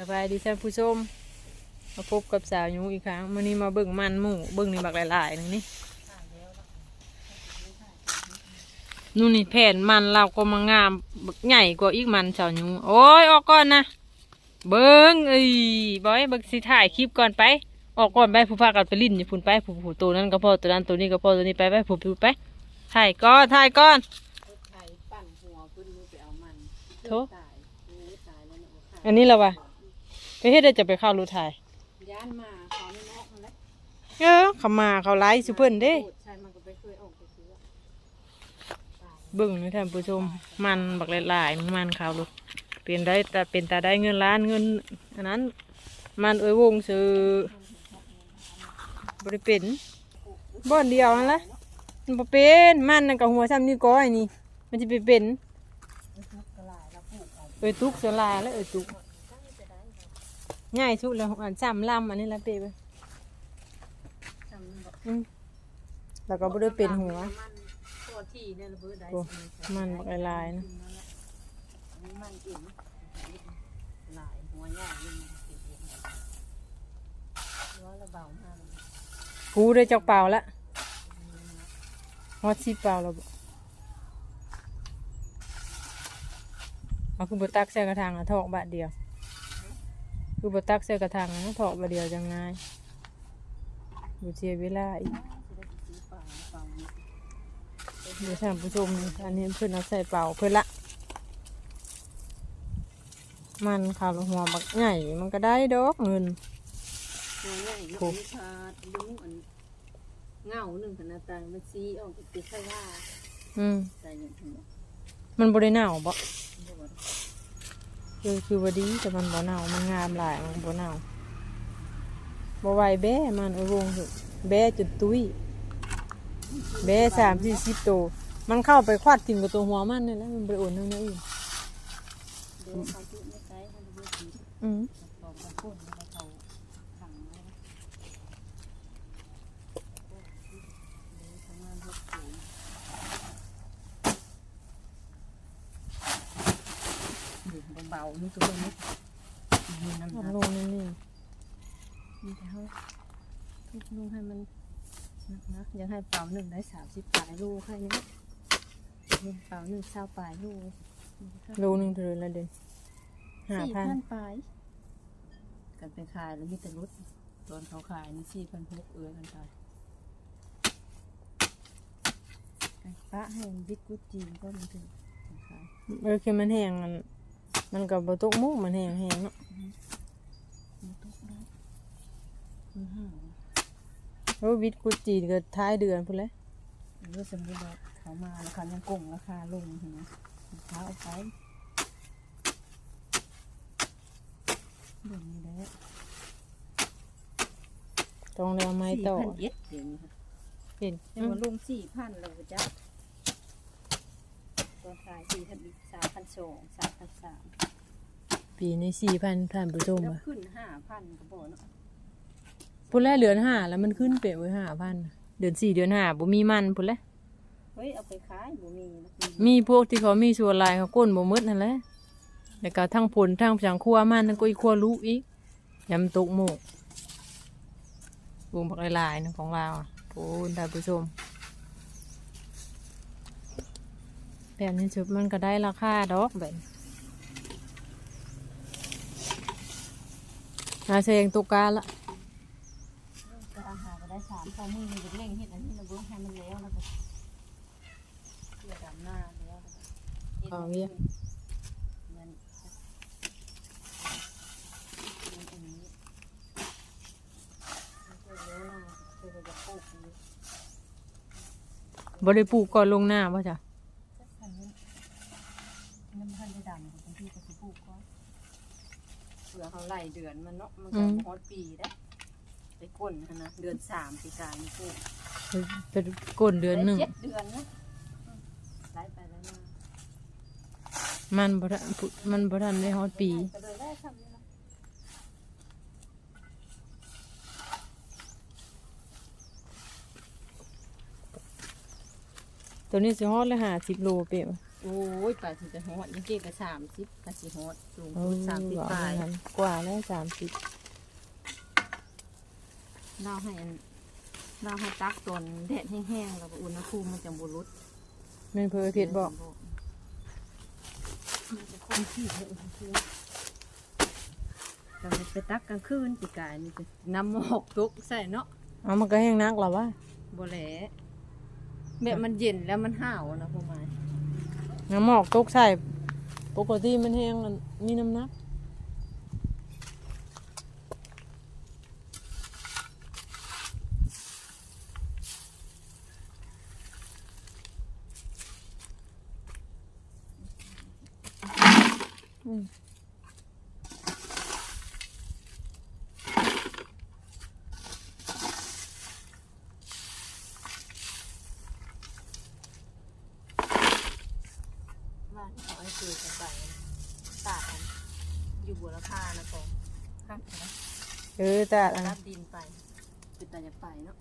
สบายดีท่านผู้ชมมาพบกับสาวยูอีกครั้งวันนี้มาเบิ่งมันหมูเบิ่งนี่บักหลายๆหนึงนี่นู่นนี่แผ่นมันเราก็มางามบักใหญ่กว่าอีกมันสาวยูโอ้ยออกก่อนนะเบิ่งเอ้ยบอยเบิ่งสิถ่ายคลิปก่อนไป ออกก่อนไปผู้พากันไปลิ้นอย่าพุ่นไปผู้ผู้ตัวนั้นก็พอตัวนั้นตัวนี้ก็พอตัวนี้ไปไปผู้ผู้ไปถ่ายก่อนถ่ายก่อนไข่ปั่นหัวขึ้นมือไปเอามันโถตายมือตายแล้วเนาะค่ะอันนี้เราวะ ไปเฮ็ดได้จะไปเข้ารถถ่ายย่านมาเขาไม่นอกมันแล้วเออเขามาเขาไลฟ์สุเพิ่นเด้โคตรใช่มันก็ไปเคยออกไปซื้อเบิ่งนี่ท่านผู้ชม มันบักหลายๆมันมันขาวลูกเป็นได้แต่เป็นตาได้เงินล้านเงิน อันนั้น มันเอ้ยวงซื้อบริเป็นบ่อนเดียวนั่นละมันบ่เป็นมันนั่นกับหัวซ้ำนี่ก้อยนี่ มันจะไปเป็นกระลายแล้วปลูกเอาเอ้ยตุกสลายแล้วเอ้ยตุก ง่ายสุดแล้วอันซ้ำลำอันนี้ละเป้ไปจำมันบอกอืมแล้วก็บ่ได้เป็นหัว มันตัวที่เนี่ยระเบิดได้โอ้มันบักหลายๆนะอันนี้มันกินหลายหัวใหญ่ยิ่งติดเองหัวระเบามากเลยกูได้จักเปล่าละฮอดสิเปล่าแล้วบ่เอาคือบตักใส่กระถางอะทอกบาทเดียว คือบตักใส่กระถางอะทอกบาทเดียวจังง่ายบูเสียเวลาอีกจะได้ไปซื้อปลาปลาเนี่ยเดี๋ยวท่านผู้ชมนี่อันนี้เพื่อนเอาใส่เปล่าเพื่อนละ มันขาวหัวบักใหญ่มันก็ได้ดอกเงินหัวใหญ่เนาะมีชาดลุงอันเงาหนึ่งขนาดต่างมันซีออกติดไส้ว่าอืมใส่อย่างหัวมันบริหนาวบ่บ่ว่า คือคือว่าดีแต่มันบ่เน่ามันงามหลายมันบ่เน่าบ่ไหวแบ้มันไอ้วงสุดแบ้จนตุ้ยแบ้สามสี่สิบตัวมันเข้าไปควาดกินกับตัวหัวมันนี่แหละมันไปโอนทั้งนั้นอีกเดี๋ยวเขาจุไม่ใช้ให้ดูดีอืมาพ่นแล้วก็เขาขังไว้นะเดี๋ยวทำงานหกสูงดู เบาๆนี่ตัวนี้มีน้ำหนัทำกลงนี่นี่มีแต่เขาทุกลูกให้มันนักนะยังให้เป่าหนึ่งได้สามสิบปลายลูกแค่นี้ยังเป่าหนึ่งเศร้าปลายลูกโลหนึงเท่าไหร่ละเด่นห้าสี่พันพันปลายกันไปขายแล้วมีแต่รถตอนเขาขายนี่สี่พันหกเอือกันขายไอ้ป้าให้บิ๊กกุจีนก็มันถึงขายเออคือมันแห้งมัน มันกับบตกมุกมันแห้งแห้งเนาะมันตกได้มันห่างโอ้วิทย์กุจีนก็ท้ายเดือนพุ่นเลยหรือสมมติว่าเขามาแล้วเขายังกงราคาลงเห็นไหมเขาเอาไปเดี๋ยวนี้แล้วต้องแล้วไม้ต่อสี่พันเอ็ดเดี๋ยวนี้ค่ะเห็นแต่ว่าลงสี่พันเราจะ ตัวขายสี่พันสามพันสองสามพันสามปีนี้สี่พันท่านผู้ชมแล้วอะขึ้นห้าพันก็บอกเนาะพุ่นแรกเดือนห้าแล้วมันขึ้นเปะไว้ห้าพันเดือนสี่เดือนห้าบ่มีมันพุ่นแรกเฮ้ยเอาไปขายบ่มีนะมีพวกที่เขามีส่วนลายเขาก้นบ่หมืดนั่นแหละแล้วก็ทั้งผลทั้งสังครัวมันทั้งก็อีกครัวลูกอีกยำตกหมูวงผักลายๆนะของเราอะพูนท่านผู้ชม แบบนี้จุดมันก็ได้ราคาดอกแบบอาเซงตุกกาละก็อาหารก็ได้สามพอมือจะเร่งเฮ็ดอันนี้เราเบิ่งให้มันแล้วแล้วก็เพื่อดำหน้าแล้วแล้วก็เอาเวียมันมันอันนี้มันก็แล้วนะคือเราจะปลูกอันนี้บริปลูกก่อนลงหน้าป่ะจ้ะ สักพันนี้น้ำพันจะดำบางทีก็สิปลูกก็เผื่อเขาไล่เดือนมันเนาะมันก็ฮอดปีได้ไปก้นหั้นนะเดือนสามปีกายมีปลูกเป็นก้นเดือนหนึ่ง ได้เจ็ดเดือนนะอืมไล่ไปแล้วมามันบทันมันบทันได้ฮอดปีก็เลยได้ทำนี่นะตัวนี้สิฮอดเลยหาสิบโลเปะวะ โอ้ยไปถึงจะฮอดยังเก่ก็สามสิบกะสิฮอดสูงเอสุอดสามสิบว่าปลายงั้นกว่าแล้วสามสิบเราให้อันเราให้ตักตอนแดดแห้งๆแล้วก็อุณหภูมิมันจะบ่ลดแม่นเพอเพชรบอกมันจะคงที่ให้อุณหภูมิเราไปตักกลางคืนปีกายนี่จะน้ำหมอกตกใส่เนาะเอามันก็แห้งนักหรอวะบ่แหลแบบมันเย็นแล้วมันห่าวนะพ่อหมาย น้ำหมอกตกใส่ปกติมันแห้งมีน้ำหนัก อืม บ้านเขาให้คุยกันไปตากกัน อยู่บัวละพานะปองข้างนะเออแต่อันรับดินไปคือแต่จะไปเนาะ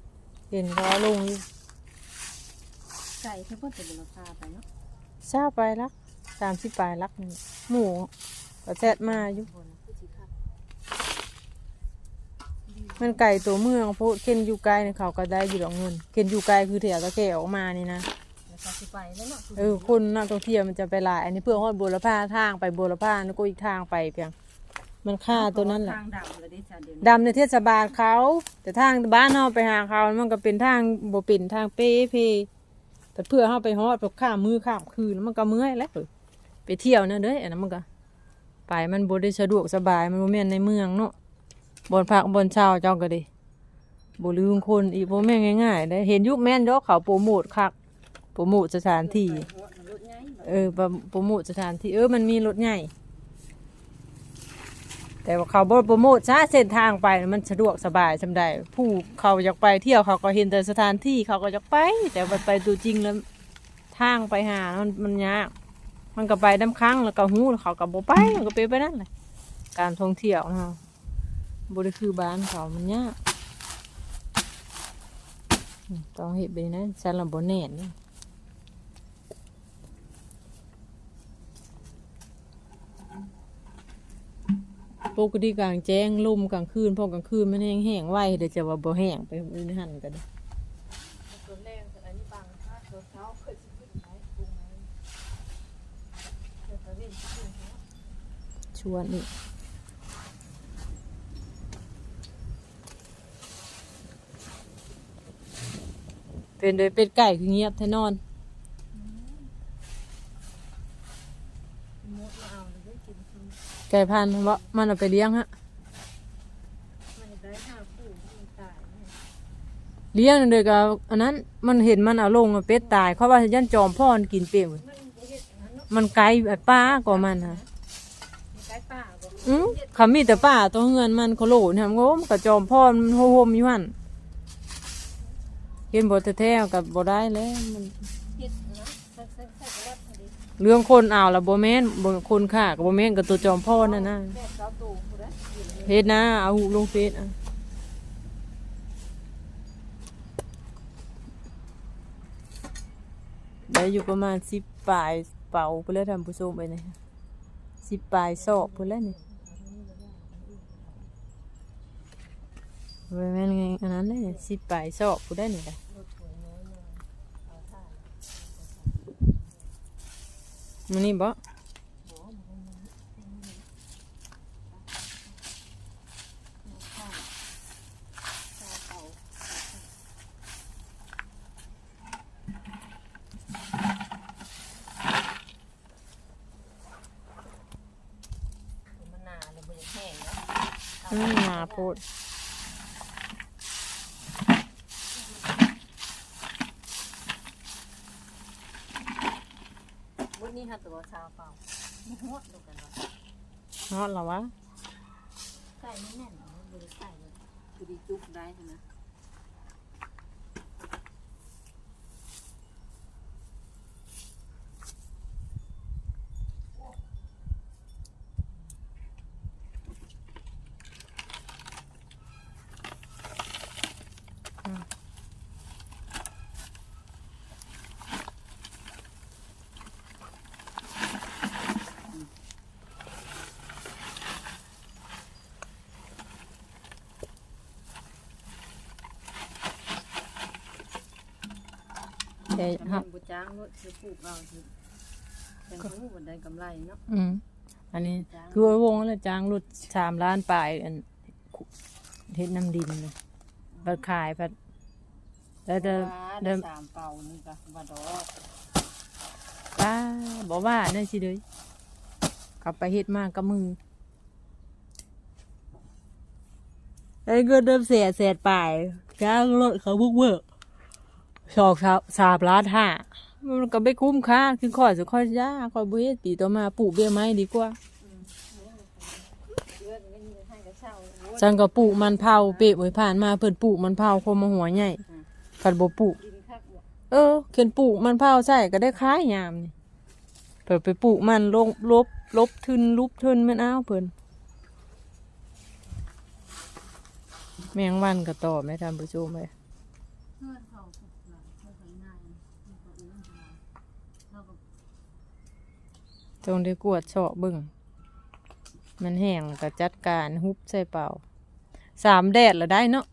เห็นเขาเอาลงอยู่ไก่เขาก็จะบัวละพาไปเนาะทราบไปลักสามสิบปลายลักนี่หมูก็แซดมาอยู่บนคือสิครับมันไก่ตัวเมืองเพราะเข็นอยู่ไกลเนี่ยเขาก็ได้อยู่ดอกเงินเข็นอยู่ไกลคือเถียตะแก่ออกมานี่นะแล้ว ก็สิไปแล้วเนาะเออคนนักท่องเที่ยวมันจะไปหลาย อันนี้เพื่อฮอดบัวละผ้าทางไปบัวละผ้าแล้วก็อีกทางไปเพียงมันค่าตัวนั้นแหละทางดำเลยดิจ้ะเดี๋ยวนี้ดำในเทศบาลเขา แต่ทางบ้านเฮาไปหาเขา มันก็เป็นทางบ่เป็นทางเป้เพแต่เพื่อเฮาไปฮอดแบบข้ามมือข้ามคืนมันก็เมื่อยแล้วเอ้ยไปเที่ยวนะเด้ออันนั้นมันก็ไปมันบ่ได้สะดวกสบายมันบ่แม่นในเมืองเนาะบอนพักบอนเช้าเจ้าก็ดิบ่ลืมคนอีกบ่แม่นง่ายๆได้เห็นยุคแม่นดอกเขาโปรโมทคัก โปรโมทสถานที่ เออโปรโมทสถานที่ เออ มันมีรถใหญ่ แต่ว่าเขาบ่โปรโมทซะเส้นทางไปมันสะดวกสบายสำได้ ผู้เขาอยากไปเที่ยวเขาก็เห็นแต่สถานที่เขาก็อยากไป แต่ว่าไปตัวจริงแล้วทางไปหา มันมันยากมันก็ไปน้ำค้งแล้วก็หูเขาก็บ่ไปมันก็ไปไปนั่นแหละการท่องเที่ยวเนาะบ่ได้คือบ้านเขามันยากต้องเฮ็ดแบบนั้นฉันละบ่แน่น ปกติกลางแจ้งลมกลางคืนพอกลางคืนมันแห้งแห้งๆไวเดี๋ยวจะว่าบ่แห้งไปอื่นหันกันตัวแรกอันนี้บางถ้าตัวเท้าเคยจะขึ้นไหมปรุงไหมจะเล่นขึ้นเนาะชวนอีกเป็นโดยเป็ดไก่คือเงียบแท้นอน มดมาเอาเลยได้กินกิน ไก่พันธุ์ว่ามันเอาไปเลี้ยงฮะ มันได้ห้าคู่มันตายเนี่ยเลี้ยงเด็กก็อันนั้นมันเห็นมันเอาลงอะเป็ดตาย เขาว่ายันจอมพ่อมันกินเปรี้ยวมันจะเห็ดอย่างนั้นเนาะมันไกลแบบป้าก็มันฮะมันใกล้ป่าบ่อือเขามีแต่ป้าตัวเงินมันเขาโหลเนี่ยมันก็ว่ามันกระจอมพ่อมันโฮมๆอยู่หันเห็นบ่แท้ๆกับบ่ได้แล้วมันเห็ดนะใส่ใส่ใส่กระลัดพอดี เรื่องคนอ่าวละโบ่แมนบคนค่ะกับโบ่แมนกับตัวจอมพ่อนั่นนะเจ้าตูผู้ใดอยู่ในเฮ็ดนะ เอาหูลงเฟซอะได้อยู่ประมาณ10ปลายเป่าไปแล้วท่านผู้ชมไปนี่10ปลายซอกพุ่นแล้วนี่บ่แมนไงอันนั้นเด้10ปลายซอกพุ่นได้นี่ล่ะ รถสวยน้อยมาเอาท่า มันนี่บ่มันหนาเลยมันจะแห้งแล้วอืมหนาโพด วันนี้ค่ะ ตัวชาวเปล่าไม่ฮอดดูกันว่าฮอดแล้ววะใส่ไม่แน่นนะบริใส่เลยคือดีจุกได้ใช่ไหม แต่แต่ครัทำบบุจ้างรถคือปลูกเอาคือแต่เขาบันไดกำไรเนาะอืมอันนี้ จ้างคือว่าวงแล้วจ้างรุดสามล้านปลายอันเฮ็ดน้ำดินนะบัดขายบัดแล้วจะเดิเดิมมสามเป่านี่ก็บัดอกป้าบอกว่านั่นสิเลยกลับไปเฮ็ดมากกับมือไอ้เงินเดิมเสียเสียปลายจ้างรถเขาบุกเบิก สองสามสามล้านห้ามันก็ไม่คุ้มค่าคือข้อยสุดข้อยยาข้อยบุเฮ็ดปีต่อมาปลูกเบี้ยไม้ดีกว่าเลือดเงินให้กระเช่าโอ้ยจังก็ปลูกมันเผาเปะไว้ผ่านมาเพิ่นปลูกมันเผาคมมาหัวใหญ่คันบ่ปลูกเออเข็นปลูกมันเผาใส่ก็ได้ขายยามนี่เพิ่นไปปลูกมันลงลบลบทึนลุบทึนแม่นอ้าวเพิ่นแมงวันก็ต่อแม่ท่านผู้ชมไปเพื่อนเขาปลูกหลายเพื่อนเขาง่ายเพื่อนเขาเอื้อนเขาเราก็ จงได้กวดเฉาะเบิ่งมันแห้งก็จัดการฮุบใส่เป่า สามแดดแล้วได้เนาะ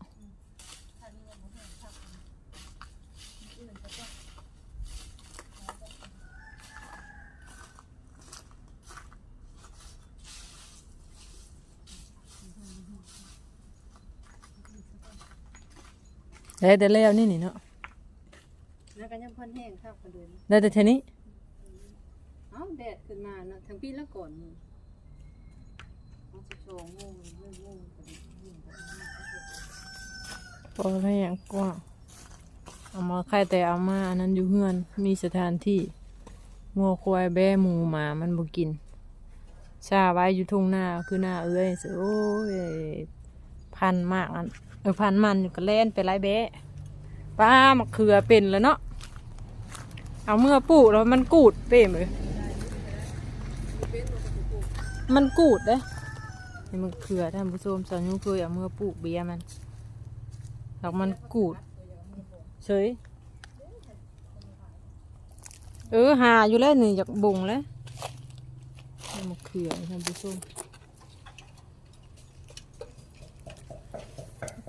ได้แต่แล้วนี่นี่เนาะแล้วก็ยังเพิ่นแห้งครับกระเดินได้แต่เท่านี้เอ้าแดดขึ้นมาเนาะทั้งปีละก่อนนี่เอาสิโชว์งงูงูกระเดินงูกระเดินพอแล้อย่างกว้างเอามาใครแต่เอามาอันนั้นอยู่เฮือนมีสถานที่งัวควายแบะหมูหมามันบ่กิน ชาไว้อยู่ทุ่งนาคือหน้าเอ้ยสิโอ้ยพันมากอันเออพันมันอยู่ก็เล่นไปไล่แบะป้ามะเขือเป็นแล้วเนาะเอาเมื่อปลูกแล้วมันกูดเป้มเลย มันกูดเด้นี่มันเขือท่านผู้ชมสอนยุเคยเอาเมื่อปลูกเบียมันแล้วมันกูดเฉยเออหาอยู่แล้วนี่อยากบ่งแล้วนี่มันเขือท่านผู้ชม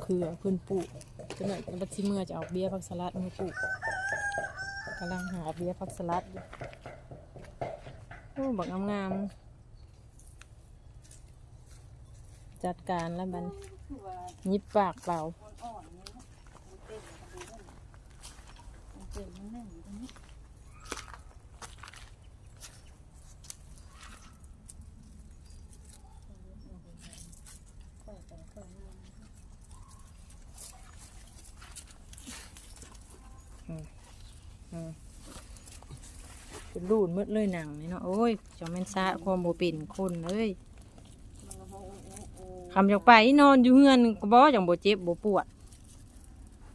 เขือเพิ่นปลูกจะหน่อยบัดชิเมื่อจะเอาเบียผักสลัดมาปลูกกำลังหาเบียผักสลัดอยู่โอ้บักงามๆ จัดการแล้วมันยิบปากเปล่าเนาะมันเต้นมันดูนั่นมันเต้นมันแน่นอยู่ตรงนี้เป็นรูดมืดเลยหนังนี่เนาะโอ้ยจะแม่นซะความโบเป็นคนเลย มันก็โอ้โอ้โอ้ คำอยากไปนอนอยู่เฮือนก็บอกอย่างโบเจ็บโบปวด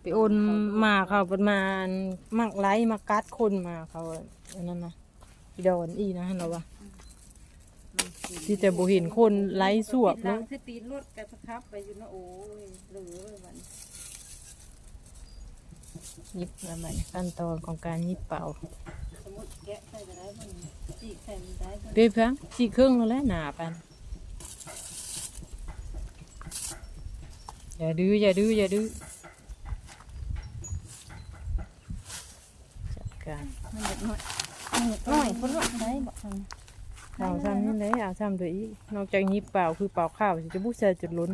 ไปโอนมาเขาเป็นมามักไล่มากัดคนมาเขาอันนั้นนะอีดอนอีนะเราว่าที่แต่โบเห็นคนไล่สวบเลเลยยคือตีนรถกระทับไปอยู่นะโอ้ยเหลือเลยวันยิบแล้วมันขั้นตอนของการยิบเป่าสมมติแกะใส่ก็ได้มันจีกใส่มันได้มันเปี้ยเพียงสี่เครื่องแล้วแหละหนาปัน อย่าดื้ออย่าดื้ออย่าดื้อจัดการมันเด็กน้อยมันเด็กน้อยคนละได้บอกทางเอาซ้ำนี่เลยเอาซ้ำตัวอีกนอกจากยิบเปล่าคือเปล่าข้าวสิจะบุกเสียจุดล้น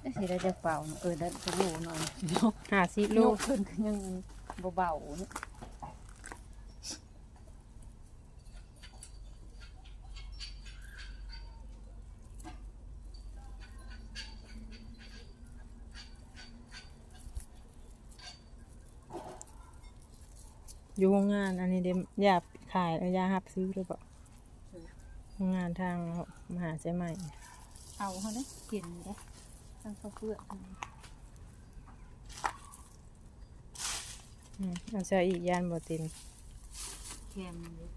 ได้สิได้จะเปล่าเออได้จะโลหน่อยห้าสิบโลโลขึ้นยังเบาๆ อยู่โรงงาน อันนี้เดมยาขายแล้วยาหับซื้อหรือเปล่าโรงงานทางมหาใช่ไหมเอาเขาเนี่ยกินได้ตั้งข้าวเปลือกอืมเอาใส่อีกยานบ่เต็มเค็มเลย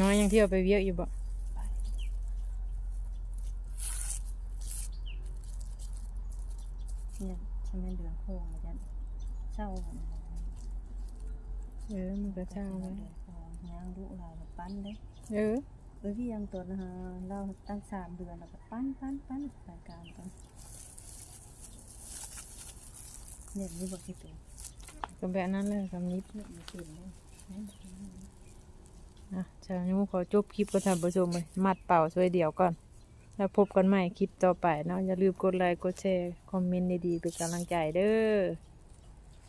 น้อยยังเที่ยวไปเวียกอยู่บ่เนี่ยฉันเป็นเดือนโค้งเหมือนกันเจ้าเออมันก็เช่าเลยย่างลูกเราแบบปั้นเลยเออเออพี่ยังตัวนะฮะเราตั้งสามเดือนแล้วก็ปั้นปั้นปั้นรายการกันเนี่ยนี่บอกกี่ตัวก็แบบนั้นเลยคำนี้เนี่ยมีตื่นเลย นะชาวยูขอจบคลิปก็ทำประชมเลยมัดเป่าช่วยเดียวก่อน แล้วพบกันใหม่คลิปต่อไปเนาะอย่าลืมกดไลค์กดแชร์คอมเมนต์ดีๆเป็นกำลังใจเด้อ